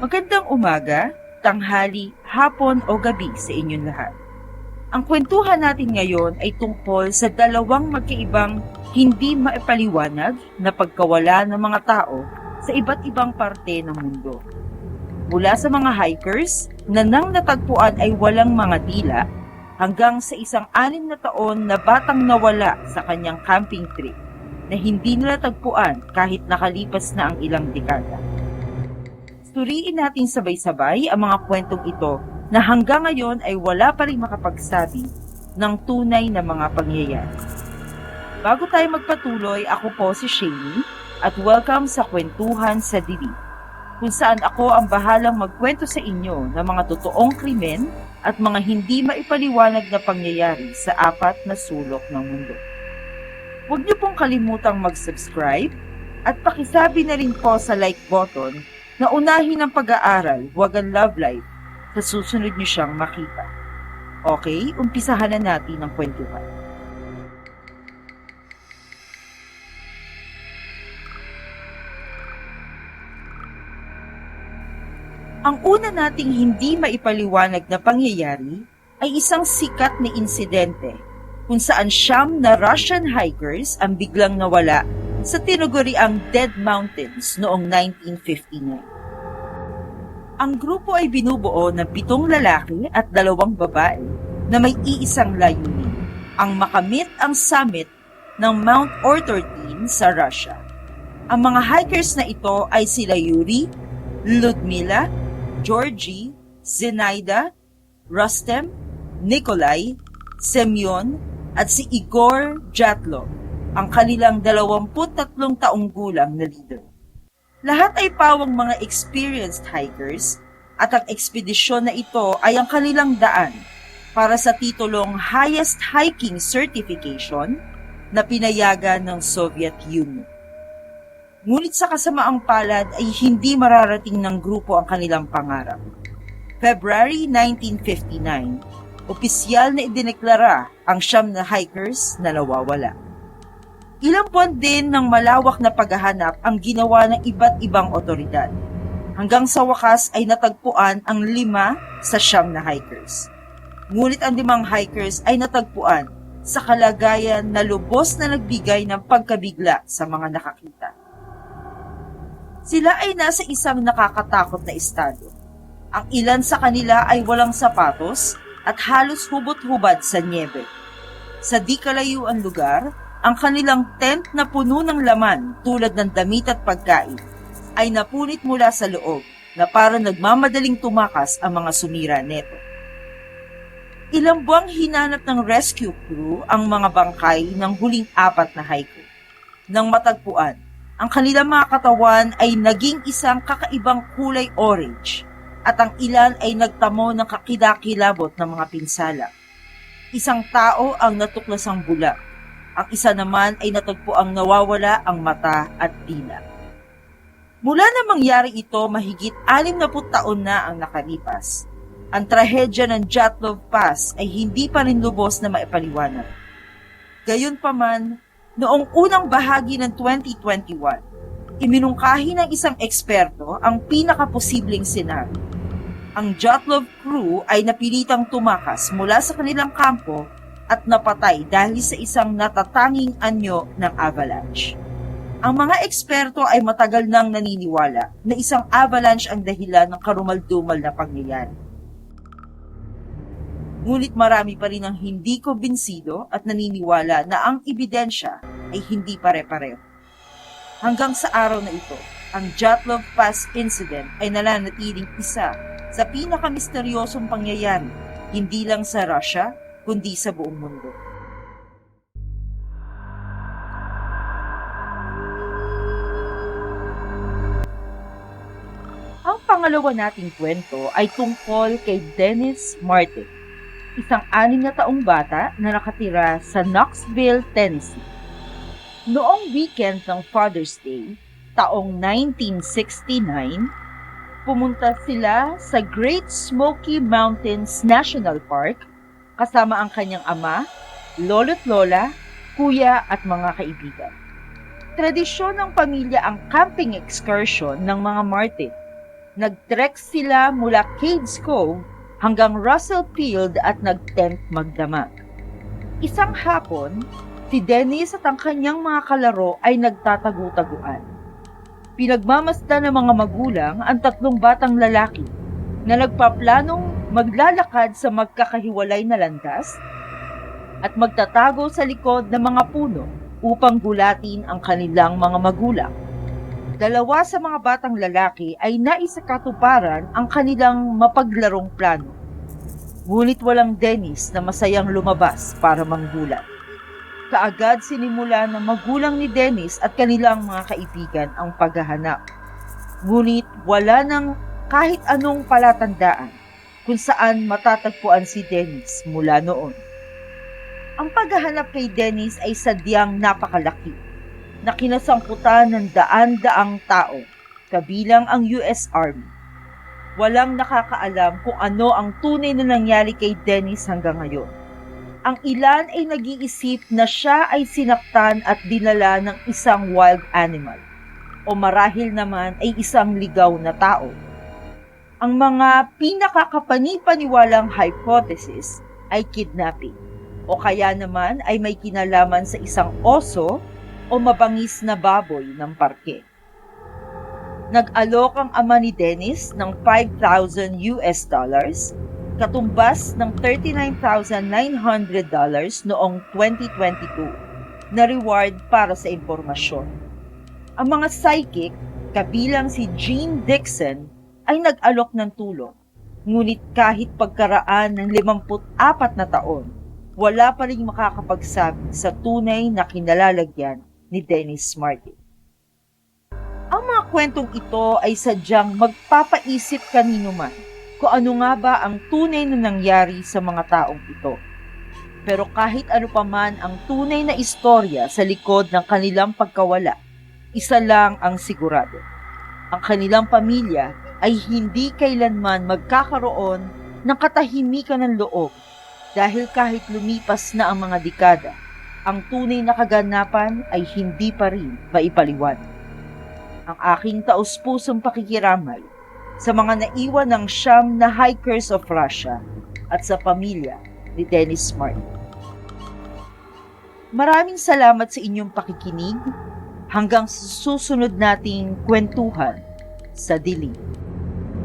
Magandang umaga, tanghali, hapon o gabi sa inyong lahat. Ang kwentuhan natin ngayon ay tungkol sa dalawang magkaibang hindi maipaliwanag na pagkawala ng mga tao sa iba't ibang parte ng mundo. Mula sa mga hikers na nang natagpuan ay walang mga dila hanggang sa isang anim na taon na batang nawala sa kanyang camping trip na hindi nila tagpuan kahit nakalipas na ang ilang dekada. Suriin natin sabay-sabay ang mga kwentong ito na hanggang ngayon ay wala pa rin makapagsabi ng tunay na mga pangyayari. Bago tayo magpatuloy, ako po si Shani at welcome sa Kwentuhan sa Dilim, kung saan ako ang bahalang magkwento sa inyo ng mga totoong krimen at mga hindi maipaliwanag na pangyayari sa apat na sulok ng mundo. Huwag niyo pong kalimutang mag-subscribe at pakisabi na rin po sa like button na unahin ang pag-aaral, huwag ang love life, sa susunod niyo siyang makita. Okay, umpisahan na natin ang kwentuhan. Ang una nating hindi maipaliwanag na pangyayari ay isang sikat na insidente kung saan siyam na Russian hikers ang biglang nawala sa tinuguriang Dead Mountains noong 1959. Ang grupo ay binubuo ng pitong lalaki at dalawang babae na may iisang layunin, ang makamit ang summit ng Mount Ortortin sa Russia. Ang mga hikers na ito ay sila Yuri, Ludmila, Georgie, Zenaida, Rustem, Nikolai, Semyon, at si Igor Jatlov, ang kanilang 23 taong gulang na leader. Lahat ay pawang mga experienced hikers at ang ekspedisyon na ito ay ang kanilang daan para sa titulong Highest Hiking Certification na pinayagan ng Soviet Union. Ngunit sa kasamaang palad ay hindi mararating ng grupo ang kanilang pangarap. February 1959, opisyal na idineklara ang siyam na hikers na nawawala. Ilang buwan din ng malawak na paghahanap ang ginawa ng iba't ibang otoridad. Hanggang sa wakas ay natagpuan ang lima sa siyam na hikers. Ngunit ang limang hikers ay natagpuan sa kalagayan na lubos na nagbigay ng pagkabigla sa mga nakakita. Sila ay nasa isang nakakatakot na estado. Ang ilan sa kanila ay walang sapatos at halos hubot-hubad sa niebe. Sa di kalayuan lugar, ang kanilang tent na puno ng laman tulad ng damit at pagkain ay napunit mula sa loob na para nagmamadaling tumakas ang mga sumira neto. Ilang buwang hinanap ng rescue crew ang mga bangkay ng huling apat na hiker. Nang matagpuan, ang kanilang mga katawan ay naging isang kakaibang kulay orange at ang ilan ay nagtamo ng kakilakilabot ng mga pinsala. Isang tao ang natuklasang bula. Ang isa naman ay natagpo ang nawawala ang mata at dila. Mula na mangyari ito, mahigit 60 taon na ang nakalipas. Ang trahedya ng Jatlov Pass ay hindi pa rin lubos na maipaliwanag. Gayunpaman, noong unang bahagi ng 2021, iminungkahi ng isang eksperto ang pinakaposibleng senaryo. Ang Jatlov crew ay napilitang tumakas mula sa kanilang kampo at napatay dahil sa isang natatanging anyo ng avalanche. Ang mga eksperto ay matagal nang naniniwala na isang avalanche ang dahilan ng karumaldumal na pangyayari. Ngunit marami pa rin ang hindi kumbinsido at naniniwala na ang ebidensya ay hindi pare-pareho. Hanggang sa araw na ito, ang Jatlov Pass incident ay nananatiling isa sa pinakamisteryosong pangyayari hindi lang sa Russia, kundi sa buong mundo. Ang pangalawa nating kwento ay tungkol kay Dennis Martin, isang anim na taong bata na nakatira sa Knoxville, Tennessee. Noong weekend ng Father's Day, taong 1969, pumunta sila sa Great Smoky Mountains National Park kasama ang kanyang ama, lolo't lola, kuya at mga kaibigan. Tradisyon ng pamilya ang camping excursion ng mga Martin Nag-trek sila mula Cades Cove hanggang Russell Field at nag-tent magdamag. Isang hapon, si Dennis at ang kanyang mga kalaro ay nagtatagu-taguan. Pinagmamasdan ng mga magulang ang tatlong batang lalaki na nagpaplanong maglalakad sa magkakahiwalay na landas at magtatago sa likod ng mga puno upang gulatin ang kanilang mga magulang. Dalawa sa mga batang lalaki ay naisakatuparan ang kanilang mapaglarong plano. Ngunit walang Dennis na masayang lumabas para manggulat. Kaagad sinimula ng magulang ni Dennis at kanilang mga kaibigan ang paghahanap. Ngunit wala nang kahit anong palatandaan kung saan matatagpuan si Dennis mula noon. Ang paghahanap kay Dennis ay sadyang napakalaki na kinasangkutan ng daan-daang tao, kabilang ang US Army. Walang nakakaalam kung ano ang tunay na nangyari kay Dennis hanggang ngayon. Ang ilan ay nag-iisip na siya ay sinaktan at dinala ng isang wild animal o marahil naman ay isang ligaw na tao. Ang mga pinakakapanipaniwalang hypothesis ay kidnapping o kaya naman ay may kinalaman sa isang oso o mabangis na baboy ng parke. Nag-alok ang ama ni Dennis ng 5,000 US dollars, katumbas ng 39,900 dollars noong 2022 na reward para sa impormasyon. Ang mga psychic, kabilang si Jean Dixon, ay nag-alok ng tulong. Ngunit kahit pagkaraan ng 54 na taon, wala pa rin makakapagsabi sa tunay na kinalalagyan ni Dennis Martin. Ang mga kwentong ito ay sadyang magpapaisip kanino man kung ano nga ba ang tunay na nangyari sa mga taong ito. Pero kahit ano pa man ang tunay na istorya sa likod ng kanilang pagkawala, isa lang ang sigurado. Ang kanilang pamilya ay hindi kailanman magkakaroon ng katahimikan ng loob dahil kahit lumipas na ang mga dekada, ang tunay na kaganapan ay hindi pa rin maipaliwanag. Ang aking taus-pusong pakikiramay sa mga naiwan ng siyam na hikers of Russia at sa pamilya ni Dennis Martin. Maraming salamat sa inyong pakikinig hanggang sa susunod nating kwentuhan sa dilim.